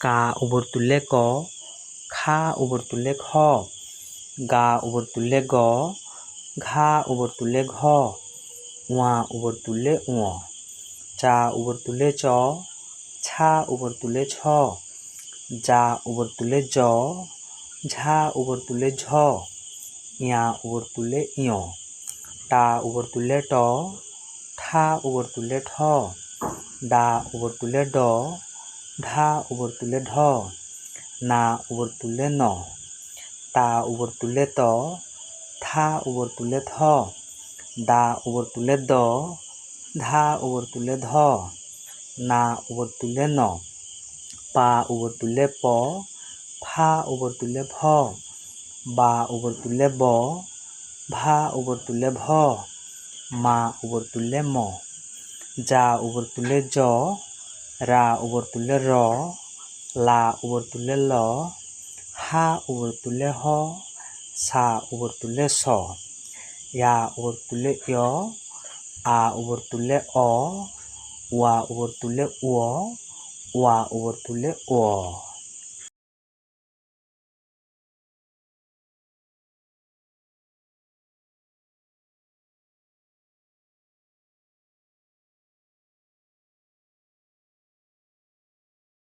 কা উপর তুললে ক খা উপর তুললে খ গা উপর তুললে গ ঘা উপর তুললে ঘ ওয়া উপর তুললে উ চা উপর তুললে চ ছা উপর তুললে ছ যা উপর তুললে জ ঝা উপর তুললে ঝ ইয়া উপর তুললে ইয় টা উপর তুললে ট ঠা উপর তুললে ঠ ডা উপর তুললে ড ঢা উপর তুললে ঢ না উপর তুললে ন তা উপর তুললে ত থা উপর তুললে থ দা উপর তুললে দ ধা উপর তুললে ধ না উপর তুললে ন পা উপর তুললে প ফা উপর তুললে ভ বা উপর তুললে ব ভা উপর তুললে ভ মা উপর তুললে ম যা উপর তুললে জ রা উপর তুললে র লা উপর তুললে ল হা উপর তুললে হ সা উপর তুললে স ইয়া উপর তুললে ইয় আ উপর তুললে অ ওয়া উপর তুললে ও ওয়া উপর তুললে ও